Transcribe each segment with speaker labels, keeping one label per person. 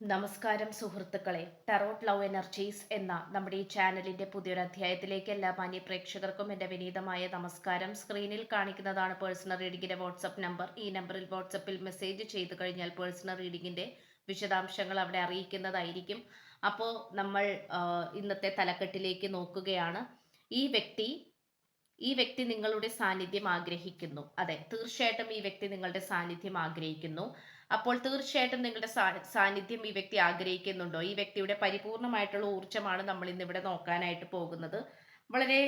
Speaker 1: നമസ്കാരം സുഹൃത്തുക്കളെ. Tarot love energies എന്ന നമ്മുടെ ഈ ചാനലിന്റെ പുതിയൊരു അധ്യായത്തിലേക്ക് എല്ലാ മാന്യ പ്രേക്ഷകർക്കും എന്റെ വിനീതമായ നമസ്കാരം. സ്ക്രീനിൽ കാണിക്കുന്നതാണ് പേഴ്സണൽ റീഡിങ്ങിന്റെ വാട്സപ്പ് നമ്പർ ഈ നമ്പറിൽ വാട്സപ്പിൽ മെസ്സേജ് ചെയ്തു കഴിഞ്ഞാൽ പേഴ്സണൽ റീഡിങ്ങിന്റെ വിശദാംശങ്ങൾ അവിടെ അറിയിക്കുന്നതായിരിക്കും. അപ്പോൾ നമ്മൾ ഇന്നത്തെ തലക്കെട്ടിലേക്ക് നോക്കുകയാണ്. ഈ വ്യക്തി ഈ വ്യക്തി നിങ്ങളുടെ സാന്നിധ്യം ആഗ്രഹിക്കുന്നു. അതെ തീർച്ചയായിട്ടും ഈ വ്യക്തി നിങ്ങളുടെ സാന്നിധ്യം ആഗ്രഹിക്കുന്നു. അപ്പോൾ തീർച്ചയായിട്ടും നിങ്ങളുടെ സാന്നിധ്യം ഈ വ്യക്തി ആഗ്രഹിക്കുന്നുണ്ടോ? ഈ വ്യക്തിയുടെ പരിപൂർണമായിട്ടുള്ള ഊർജമാണ് നമ്മൾ ഇന്ന് ഇവിടെ നോക്കാനായിട്ട് പോകുന്നത്. വളരെ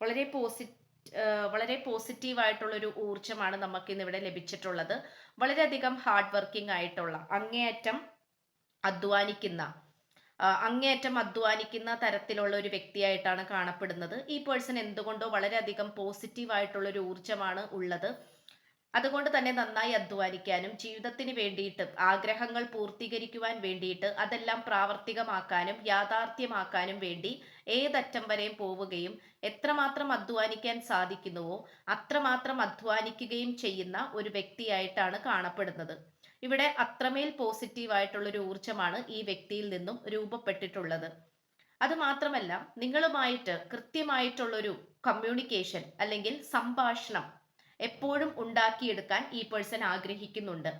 Speaker 1: വളരെ പോസിറ്റ് വളരെ പോസിറ്റീവ് ആയിട്ടുള്ള ഒരു ഊർജമാണ് നമുക്ക് ഇന്ന് ഇവിടെ ലഭിച്ചിട്ടുള്ളത്. വളരെയധികം ഹാർഡ് വർക്കിംഗ് ആയിട്ടുള്ള അങ്ങേയറ്റം അധ്വാനിക്കുന്ന അങ്ങേയറ്റം അധ്വാനിക്കുന്ന തരത്തിലുള്ള ഒരു വ്യക്തിയായിട്ടാണ് കാണപ്പെടുന്നത്. ഈ പേഴ്സൺ എന്തുകൊണ്ടോ വളരെയധികം പോസിറ്റീവ് ആയിട്ടുള്ള ഒരു ഊർജമാണ് ഉള്ളത്. അതുകൊണ്ട് തന്നെ നന്നായി അധ്വാനിക്കാനും ജീവിതത്തിന് വേണ്ടിയിട്ട് ആഗ്രഹങ്ങൾ പൂർത്തീകരിക്കുവാൻ വേണ്ടിയിട്ട് അതെല്ലാം പ്രാവർത്തികമാക്കാനും യാഥാർത്ഥ്യമാക്കാനും വേണ്ടി ഏതറ്റം വരെയും പോവുകയും എത്രമാത്രം അധ്വാനിക്കാൻ സാധിക്കുന്നുവോ അത്രമാത്രം അധ്വാനിക്കുകയും ചെയ്യുന്ന ഒരു വ്യക്തിയായിട്ടാണ് കാണപ്പെടുന്നത്. ഇവിടെ അത്രമേൽ പോസിറ്റീവ് ആയിട്ടുള്ള ഒരു ഊർജമാണ് ഈ വ്യക്തിയിൽ നിന്നും രൂപപ്പെട്ടിട്ടുള്ളത്. അത് മാത്രമല്ല നിങ്ങളുമായിട്ട് കൃത്യമായിട്ടുള്ളൊരു കമ്മ്യൂണിക്കേഷൻ അല്ലെങ്കിൽ സംഭാഷണം എപ്പോഴും ഉണ്ടാക്കിയെടുക്കാൻ ഈ പേഴ്സൺ ആഗ്രഹിക്കുന്നുണ്ട്.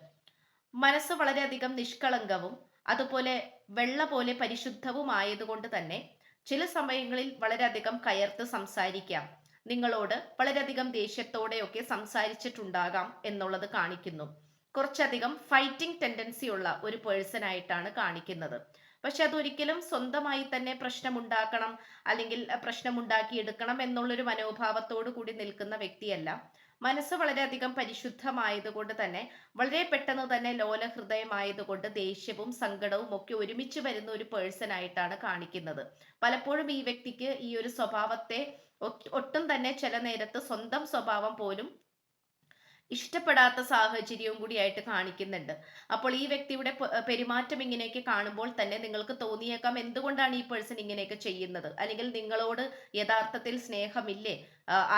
Speaker 1: മനസ്സ് വളരെയധികം നിഷ്കളങ്കവും അതുപോലെ വെള്ള പോലെ പരിശുദ്ധവുമായതുകൊണ്ട് തന്നെ ചില സമയങ്ങളിൽ വളരെയധികം കയർത്ത് സംസാരിക്കാം. നിങ്ങളോട് വളരെയധികം ദേഷ്യത്തോടെയൊക്കെ സംസാരിച്ചിട്ടുണ്ടാകാം എന്നുള്ളത് കാണിക്കുന്നു. കുറച്ചധികം ഫൈറ്റിംഗ് ടെൻഡൻസി ഉള്ള ഒരു പേഴ്സൺ ആയിട്ടാണ് കാണിക്കുന്നത്. പക്ഷെ അതൊരിക്കലും സ്വന്തമായി തന്നെ പ്രശ്നമുണ്ടാക്കണം അല്ലെങ്കിൽ പ്രശ്നമുണ്ടാക്കിയെടുക്കണം എന്നുള്ളൊരു മനോഭാവത്തോടു കൂടി നിൽക്കുന്ന വ്യക്തിയല്ല. മനസ്സ് വളരെയധികം പരിശുദ്ധമായതുകൊണ്ട് തന്നെ വളരെ പെട്ടെന്ന് തന്നെ ലോലഹൃദയമായതുകൊണ്ട് ദേഷ്യവും സങ്കടവും ഒക്കെ ഒരുമിച്ച് വരുന്ന ഒരു പേഴ്സൺ ആയിട്ടാണ് കാണിക്കുന്നത്. പലപ്പോഴും ഈ വ്യക്തിക്ക് ഈ ഒരു സ്വഭാവത്തെ ഒട്ടും തന്നെ ചില നേരത്ത് സ്വന്തം സ്വഭാവം പോലും ഇഷ്ടപ്പെടാത്ത സാഹചര്യവും കൂടിയായിട്ട് കാണിക്കുന്നുണ്ട്. അപ്പോൾ ഈ വ്യക്തിയുടെ പെരുമാറ്റം ഇങ്ങനെയൊക്കെ കാണുമ്പോൾ തന്നെ നിങ്ങൾക്ക് തോന്നിയേക്കാം എന്തുകൊണ്ടാണ് ഈ പേഴ്സൺ ഇങ്ങനെയൊക്കെ ചെയ്യുന്നത്? അല്ലെങ്കിൽ നിങ്ങളോട് യഥാർത്ഥത്തിൽ സ്നേഹമില്ലേ?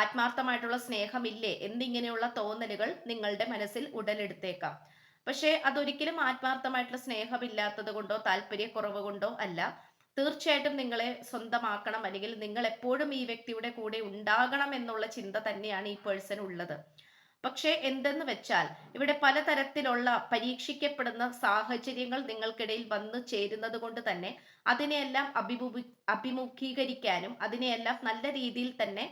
Speaker 1: ആത്മാർത്ഥമായിട്ടുള്ള സ്നേഹമില്ലേ? എന്നിങ്ങനെയുള്ള തോന്നലുകൾ നിങ്ങളുടെ മനസ്സിൽ ഉടലെടുത്തേക്കാം. പക്ഷേ അതൊരിക്കലും ആത്മാർത്ഥമായിട്ടുള്ള സ്നേഹമില്ലാത്തത് കൊണ്ടോ താല്പര്യക്കുറവ് കൊണ്ടോ അല്ല. തീർച്ചയായിട്ടും നിങ്ങളെ സ്വന്തമാക്കണം. അല്ലെങ്കിൽ നിങ്ങൾ എപ്പോഴും ഈ വ്യക്തിയുടെ കൂടെ ഉണ്ടാകണം എന്നുള്ള ചിന്ത തന്നെയാണ് ഈ പേഴ്സൺ ഉള്ളത്. പക്ഷേ എന്തെന്ന് വെച്ചാൽ ഇവിടെ പലതരത്തിലുള്ള പരീക്ഷിക്കപ്പെടുന്ന സാഹചര്യങ്ങൾ നിങ്ങൾക്കിടയിൽ വന്നു ചേരുന്നത് കൊണ്ട് തന്നെ അതിനെയെല്ലാം അഭിമുഖി അഭിമുഖീകരിക്കാനും അതിനെയെല്ലാം നല്ല രീതിയിൽ തന്നെ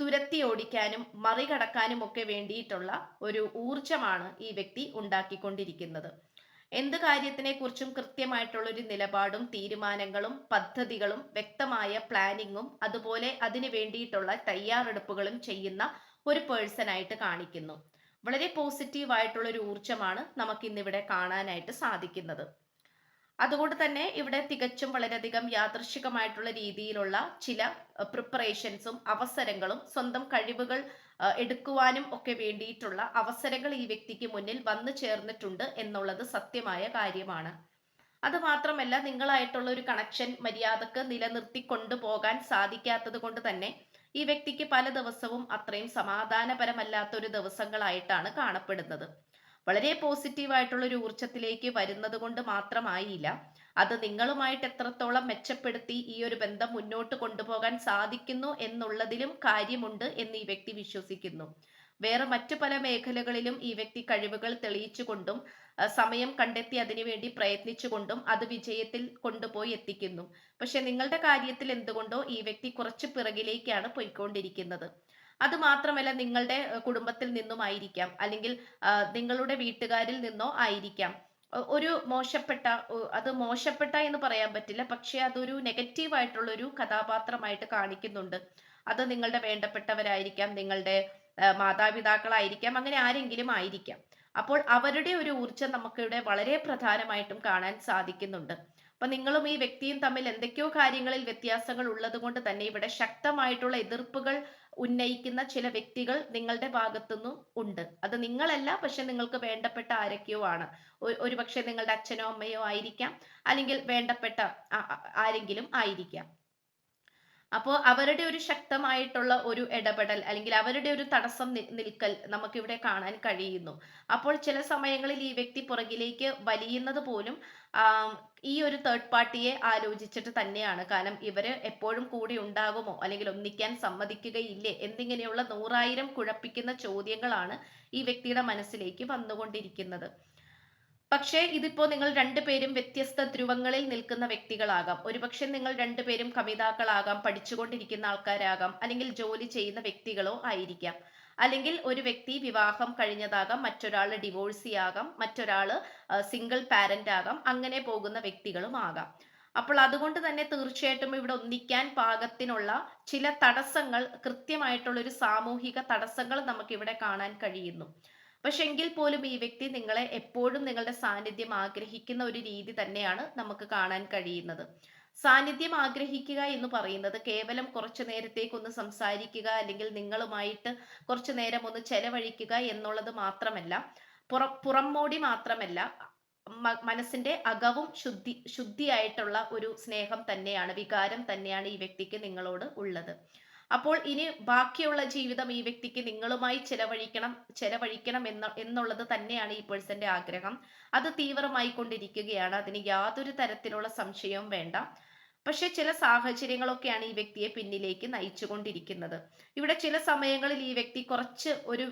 Speaker 1: തുരത്തി ഓടിക്കാനും മറികടക്കാനും ഒക്കെ വേണ്ടിയിട്ടുള്ള ഒരു ഊർജമാണ് ഈ വ്യക്തി ഉണ്ടാക്കിക്കൊണ്ടിരിക്കുന്നത്. എന്ത് കാര്യത്തിനെ കുറിച്ചും കൃത്യമായിട്ടുള്ള ഒരു നിലപാടും തീരുമാനങ്ങളും പദ്ധതികളും വ്യക്തമായ പ്ലാനിങ്ങും അതുപോലെ അതിന് വേണ്ടിയിട്ടുള്ള തയ്യാറെടുപ്പുകളും ചെയ്യുന്ന ഒരു പേഴ്സൺ ആയിട്ട് കാണിക്കുന്നു. വളരെ പോസിറ്റീവ് ആയിട്ടുള്ള ഒരു ഊർജമാണ് നമുക്ക് ഇന്നിവിടെ കാണാനായിട്ട് സാധിക്കുന്നത്. അതുകൊണ്ട് തന്നെ ഇവിടെ തികച്ചും വളരെയധികം യാദൃശികമായിട്ടുള്ള രീതിയിലുള്ള ചില പ്രിപ്പറേഷൻസും അവസരങ്ങളും സ്വന്തം കഴിവുകൾ എടുക്കുവാനും ഒക്കെ വേണ്ടിയിട്ടുള്ള അവസരങ്ങൾ ഈ വ്യക്തിക്ക് മുന്നിൽ വന്നു ചേർന്നിട്ടുണ്ട് എന്നുള്ളത് സത്യമായ കാര്യമാണ്. അത് മാത്രമല്ല നിങ്ങളായിട്ടുള്ള ഒരു കണക്ഷൻ മര്യാദയ്ക്ക് നിലനിർത്തി കൊണ്ടുപോകാൻ സാധിക്കാത്തത് കൊണ്ട് തന്നെ ഈ വ്യക്തിക്ക് പല ദിവസവും അത്രയും സമാധാനപരമല്ലാത്ത ഒരു ദിവസങ്ങളായിട്ടാണ് കാണപ്പെടുന്നത്. വളരെ പോസിറ്റീവായിട്ടുള്ള ഒരു ഊർജത്തിലേക്ക് വരുന്നത് കൊണ്ട് മാത്രമായില്ല അത് നിങ്ങളുമായിട്ട് എത്രത്തോളം മെച്ചപ്പെടുത്തി ഈ ഒരു ബന്ധം മുന്നോട്ട് കൊണ്ടുപോകാൻ സാധിക്കുന്നു എന്നുള്ളതിലും കാര്യമുണ്ട് എന്ന് ഈ വ്യക്തി വിശ്വസിക്കുന്നു. വേറെ മറ്റു പല മേഖലകളിലും ഈ വ്യക്തി കഴിവുകൾ തെളിയിച്ചുകൊണ്ടും സമയം കണ്ടെത്തി അതിനുവേണ്ടി പ്രയത്നിച്ചുകൊണ്ടും അത് വിജയത്തിൽ കൊണ്ടുപോയി എത്തിക്കുന്നു. പക്ഷെ നിങ്ങളുടെ കാര്യത്തിൽ എന്തുകൊണ്ടോ ഈ വ്യക്തി കുറച്ച് പിറകിലേക്കാണ് പോയിക്കൊണ്ടിരിക്കുന്നത്. അത് മാത്രമല്ല നിങ്ങളുടെ കുടുംബത്തിൽ നിന്നും ആയിരിക്കാം. അല്ലെങ്കിൽ നിങ്ങളുടെ വീട്ടുകാരിൽ നിന്നോ ആയിരിക്കാം. ഒരു മോശപ്പെട്ട അത് മോശപ്പെട്ട എന്ന് പറയാൻ പറ്റില്ല. പക്ഷെ അതൊരു നെഗറ്റീവ് ആയിട്ടുള്ള ഒരു കഥാപാത്രമായിട്ട് കാണിക്കുന്നുണ്ട്. അത് നിങ്ങളുടെ വേണ്ടപ്പെട്ടവരായിരിക്കാം. നിങ്ങളുടെ മാതാപിതാക്കളായിരിക്കാം അങ്ങനെ ആരെങ്കിലും ആയിരിക്കാം. അപ്പോൾ അവരുടെ ഒരു ഊർജം നമുക്കിവിടെ വളരെ പ്രധാനമായിട്ടും കാണാൻ സാധിക്കുന്നുണ്ട്. അപ്പൊ നിങ്ങളും ഈ വ്യക്തിയും തമ്മിൽ എന്തൊക്കെയോ കാര്യങ്ങളിൽ വ്യത്യാസങ്ങൾ ഉള്ളത് കൊണ്ട് തന്നെ ഇവിടെ ശക്തമായിട്ടുള്ള എതിർപ്പുകൾ ഉന്നയിക്കുന്ന ചില വ്യക്തികൾ നിങ്ങളുടെ ഭാഗത്തുനിന്നും ഉണ്ട്. അത് നിങ്ങളല്ല പക്ഷെ നിങ്ങൾക്ക് വേണ്ടപ്പെട്ട ആരൊക്കെയോ ആണ്. ഒരു ഒരുപക്ഷെ നിങ്ങളുടെ അച്ഛനോ അമ്മയോ ആയിരിക്കാം അല്ലെങ്കിൽ വേണ്ടപ്പെട്ട ആരെങ്കിലും ആയിരിക്കാം. അപ്പോൾ അവരുടെ ഒരു ശക്തമായിട്ടുള്ള ഒരു ഇടപെടൽ അല്ലെങ്കിൽ അവരുടെ ഒരു തടസ്സം നിൽക്കൽ നമുക്കിവിടെ കാണാൻ കഴിയുന്നു. അപ്പോൾ ചില സമയങ്ങളിൽ ഈ വ്യക്തി പുറകിലേക്ക് വലിയുന്നത് പോലും ഈ ഒരു തേർഡ് പാർട്ടിയെ ആലോചിച്ചിട്ട് തന്നെയാണ്. കാരണം ഇവർ എപ്പോഴും കൂടി ഉണ്ടാകുമോ അല്ലെങ്കിൽ ഒന്നിക്കാൻ സമ്മതിക്കുകയില്ലേ എന്നിങ്ങനെയുള്ള നൂറായിരം കുഴപ്പിക്കുന്ന ചോദ്യങ്ങളാണ് ഈ വ്യക്തിയുടെ മനസ്സിലേക്ക് വന്നുകൊണ്ടിരിക്കുന്നത്. പക്ഷേ ഇതിപ്പോ നിങ്ങൾ രണ്ടുപേരും വ്യത്യസ്ത ധ്രുവങ്ങളിൽ നിൽക്കുന്ന വ്യക്തികളാകാം. ഒരുപക്ഷെ നിങ്ങൾ രണ്ടുപേരും കവിതാക്കളാകാം പഠിച്ചുകൊണ്ടിരിക്കുന്ന ആൾക്കാരാകാം അല്ലെങ്കിൽ ജോലി ചെയ്യുന്ന വ്യക്തികളോ ആയിരിക്കാം. അല്ലെങ്കിൽ ഒരു വ്യക്തി വിവാഹം കഴിഞ്ഞതാകാം മറ്റൊരാൾ ഡിവോഴ്സി ആകാം മറ്റൊരാൾ സിംഗിൾ പാരന്റ് ആകാം അങ്ങനെ പോകുന്ന വ്യക്തികളും ആകാം. അപ്പോൾ അതുകൊണ്ട് തന്നെ തീർച്ചയായിട്ടും ഇവിടെ ഒന്നിക്കാൻ പാകത്തിനുള്ള ചില തടസ്സങ്ങൾ കൃത്യമായിട്ടുള്ള ഒരു സാമൂഹിക തടസ്സങ്ങൾ നമുക്ക് ഇവിടെ കാണാൻ കഴിയുന്നു. പക്ഷെ എങ്കിൽ പോലും ഈ വ്യക്തി നിങ്ങളെ എപ്പോഴും നിങ്ങളുടെ സാന്നിധ്യം ആഗ്രഹിക്കുന്ന ഒരു രീതി തന്നെയാണ് നമുക്ക് കാണാൻ കഴിയുന്നത്. സാന്നിധ്യം ആഗ്രഹിക്കുക എന്ന് പറയുന്നത് കേവലം കുറച്ചു നേരത്തേക്ക് ഒന്ന് സംസാരിക്കുക അല്ലെങ്കിൽ നിങ്ങളുമായിട്ട് കുറച്ചു നേരം ഒന്ന് ചെലവഴിക്കുക എന്നുള്ളത് മാത്രമല്ല പുറ പുറംമോടി മാത്രമല്ല മനസ്സിന്റെ അകവും ശുദ്ധി ശുദ്ധിയായിട്ടുള്ള ഒരു സ്നേഹം തന്നെയാണ് വികാരം തന്നെയാണ് ഈ വ്യക്തിക്ക് നിങ്ങളോട് ഉള്ളത്. അപ്പോൾ ഇനി ബാക്കിയുള്ള ജീവിതം ഈ വ്യക്തിക്ക് നിങ്ങളുമായി ചെലവഴിക്കണം ചെലവഴിക്കണം എന്ന എന്നുള്ളത് തന്നെയാണ് ഈ പേഴ്സന്റെ ആഗ്രഹം. അത് തീവ്രമായി കൊണ്ടിരിക്കുകയാണ് അതിന് യാതൊരു തരത്തിലുള്ള സംശയവും വേണ്ട. പക്ഷെ ചില സാഹചര്യങ്ങളൊക്കെയാണ് ഈ വ്യക്തിയെ പിന്നിലേക്ക് നയിച്ചുകൊണ്ടിരിക്കുന്നത്. ഇവിടെ ചില സമയങ്ങളിൽ ഈ വ്യക്തി കുറച്ച് ഒരു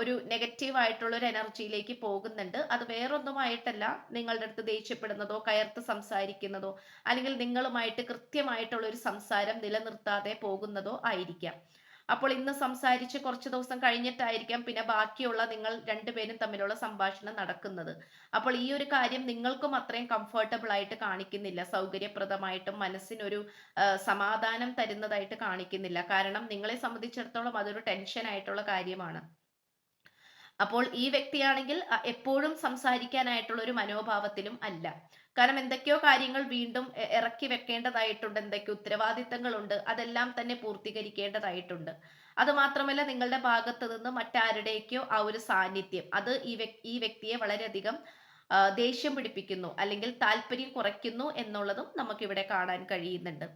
Speaker 1: ഒരു നെഗറ്റീവ് ആയിട്ടുള്ള ഒരു എനർജിയിലേക്ക് പോകുന്നുണ്ട്. അത് വേറൊന്നുമായിട്ടല്ല നിങ്ങളുടെ അടുത്ത് ദേഷ്യപ്പെടുന്നതോ കയർത്ത് സംസാരിക്കുന്നതോ അല്ലെങ്കിൽ നിങ്ങളുമായിട്ട് കൃത്യമായിട്ടുള്ള ഒരു സംസാരം നിലനിർത്താതെ പോകുന്നതോ ആയിരിക്കാം. അപ്പോൾ ഇന്ന് സംസാരിച്ച് കുറച്ച് ദിവസം കഴിഞ്ഞിട്ടായിരിക്കാം പിന്നെ ബാക്കിയുള്ള നിങ്ങൾ രണ്ടുപേരും തമ്മിലുള്ള സംഭാഷണം നടക്കുന്നത്. അപ്പോൾ ഈ ഒരു കാര്യം നിങ്ങൾക്കും അത്രയും കംഫർട്ടബിൾ ആയിട്ട് കാണിക്കുന്നില്ല. സൗകര്യപ്രദമായിട്ടും മനസ്സിനൊരു സമാധാനം തരുന്നതായിട്ട് കാണിക്കുന്നില്ല. കാരണം നിങ്ങളെ സംബന്ധിച്ചിടത്തോളം അതൊരു ടെൻഷൻ ആയിട്ടുള്ള കാര്യമാണ്. അപ്പോൾ ഈ വ്യക്തിയാണെങ്കിൽ എപ്പോഴും സംസാരിക്കാനായിട്ടുള്ള ഒരു മനോഭാവത്തിലും അല്ല. കാരണം എന്തൊക്കെയോ കാര്യങ്ങൾ വീണ്ടും ഇറക്കി വെക്കേണ്ടതായിട്ടുണ്ട്. എന്തൊക്കെ ഉത്തരവാദിത്തങ്ങളുണ്ട്. അതെല്ലാം തന്നെ പൂർത്തീകരിക്കേണ്ടതായിട്ടുണ്ട്. അത് മാത്രമല്ല നിങ്ങളുടെ ഭാഗത്ത് നിന്ന് മറ്റാരുടെയൊക്കെയോ ആ ഒരു സാന്നിധ്യം. അത് ഈ ഈ വ്യക്തിയെ വളരെയധികം ദേഷ്യം പിടിപ്പിക്കുന്നു. അല്ലെങ്കിൽ താല്പര്യം കുറയ്ക്കുന്നു എന്നുള്ളതും നമുക്കിവിടെ കാണാൻ കഴിയുന്നുണ്ട്.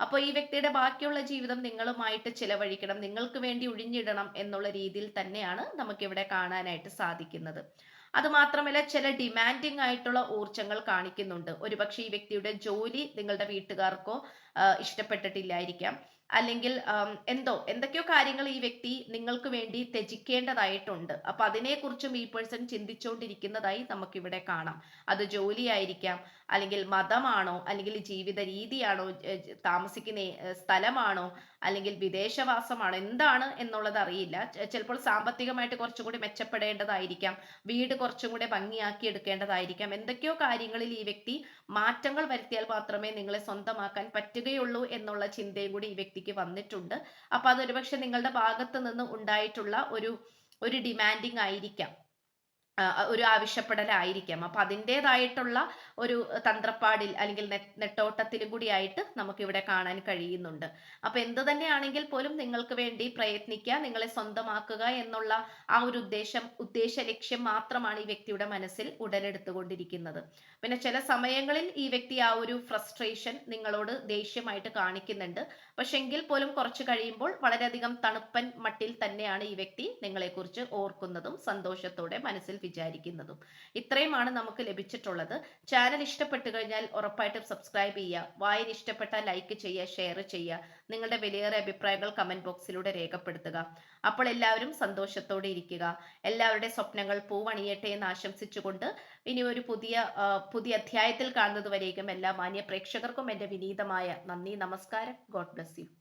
Speaker 1: അപ്പോൾ ഈ വ്യക്തിയുടെ ബാക്കിയുള്ള ജീവിതം നിങ്ങളുമായിട്ട് ചിലവഴിക്കണം. നിങ്ങൾക്ക് വേണ്ടി ഒഴിഞ്ഞിടണം എന്നുള്ള രീതിയിൽ തന്നെയാണ് നമുക്കിവിടെ കാണാനായിട്ട് സാധിക്കുന്നത്. അത് മാത്രമല്ല ചില ഡിമാൻഡിങ് ആയിട്ടുള്ള ഊർജങ്ങൾ കാണിക്കുന്നുണ്ട്. ഒരുപക്ഷെ ഈ വ്യക്തിയുടെ ജോലി നിങ്ങളുടെ വീട്ടുകാർക്കോ ഇഷ്ടപ്പെട്ടിട്ടില്ലായിരിക്കാം. അല്ലെങ്കിൽ എന്തോ എന്തൊക്കെയോ കാര്യങ്ങൾ ഈ വ്യക്തി നിങ്ങൾക്ക് വേണ്ടി ത്യജിക്കേണ്ടതായിട്ടുണ്ട്. അപ്പൊ അതിനെക്കുറിച്ചും ഈ പേഴ്സൺ ചിന്തിച്ചുകൊണ്ടിരിക്കുന്നതായി നമുക്ക് ഇവിടെ കാണാം. അത് ജോലിയായിരിക്കാം അല്ലെങ്കിൽ മതമാണോ അല്ലെങ്കിൽ ജീവിത രീതിയാണോ താമസിക്കുന്ന സ്ഥലമാണോ അല്ലെങ്കിൽ വിദേശവാസമാണോ എന്താണ് എന്നുള്ളത് അറിയില്ല. ചിലപ്പോൾ സാമ്പത്തികമായിട്ട് കുറച്ചും കൂടി മെച്ചപ്പെടേണ്ടതായിരിക്കാം വീട് കുറച്ചും കൂടി ഭംഗിയാക്കി എടുക്കേണ്ടതായിരിക്കാം. എന്തൊക്കെയോ കാര്യങ്ങളിൽ ഈ വ്യക്തി മാറ്റങ്ങൾ വരുത്തിയാൽ മാത്രമേ നിങ്ങളെ സ്വന്തമാക്കാൻ പറ്റുകയുള്ളൂ എന്നുള്ള ചിന്തയും കൂടി ഈ വ്യക്തിക്ക് വന്നിട്ടുണ്ട്. അപ്പൊ അത് ഒരുപക്ഷെ നിങ്ങളുടെ ഭാഗത്ത് നിന്ന് ഉണ്ടായിട്ടുള്ള ഒരു ഒരു ഡിമാൻഡിങ് ആയിരിക്കാം. ഒരു ആവശ്യപ്പെടലായിരിക്കാം. അപ്പൊ അതിന്റെതായിട്ടുള്ള ഒരു തന്ത്രപ്പാടിൽ അല്ലെങ്കിൽ നെട്ടോട്ടത്തിലും കൂടി ആയിട്ട് നമുക്ക് ഇവിടെ കാണാൻ കഴിയുന്നുണ്ട്. അപ്പൊ എന്ത് തന്നെയാണെങ്കിൽ പോലും നിങ്ങൾക്ക് വേണ്ടി പ്രയത്നിക്കുക നിങ്ങളെ സ്വന്തമാക്കുക എന്നുള്ള ആ ഒരു ഉദ്ദേശം ഉദ്ദേശ ലക്ഷ്യം മാത്രമാണ് ഈ വ്യക്തിയുടെ മനസ്സിൽ ഉടലെടുത്തുകൊണ്ടിരിക്കുന്നത്. പിന്നെ ചില സമയങ്ങളിൽ ഈ വ്യക്തി ആ ഒരു ഫ്രസ്ട്രേഷൻ നിങ്ങളോട് ദേഷ്യമായിട്ട് കാണിക്കുന്നുണ്ട്. പക്ഷെ എങ്കിൽ പോലും കുറച്ച് കഴിയുമ്പോൾ വളരെയധികം തണുപ്പൻ മട്ടിൽ തന്നെയാണ് ഈ വ്യക്തി നിങ്ങളെക്കുറിച്ച് ഓർക്കുന്നതും സന്തോഷത്തോടെ മനസ്സിൽ വിചാരിക്കുന്നതും. ഇത്രയുമാണ് നമുക്ക് ലഭിച്ചിട്ടുള്ളത്. ചാനൽ ഇഷ്ടപ്പെട്ടു കഴിഞ്ഞാൽ ഉറപ്പായിട്ടും സബ്സ്ക്രൈബ് ചെയ്യുക. വായന ഇഷ്ടപ്പെട്ടാൽ ലൈക്ക് ചെയ്യുക ഷെയർ ചെയ്യുക. നിങ്ങളുടെ വിലയേറെ അഭിപ്രായങ്ങൾ കമന്റ് ബോക്സിലൂടെ രേഖപ്പെടുത്തുക. അപ്പോൾ എല്ലാവരും സന്തോഷത്തോടെ ഇരിക്കുക. എല്ലാവരുടെ സ്വപ്നങ്ങൾ പൂവണിയട്ടെ എന്ന് ആശംസിച്ചുകൊണ്ട് ഇനി ഒരു പുതിയ പുതിയ അധ്യായത്തിൽ കാണുന്നത് വരേക്കും എല്ലാ മാന്യ പ്രേക്ഷകർക്കും എന്റെ വിനീതമായ നന്ദി നമസ്കാരം. God bless you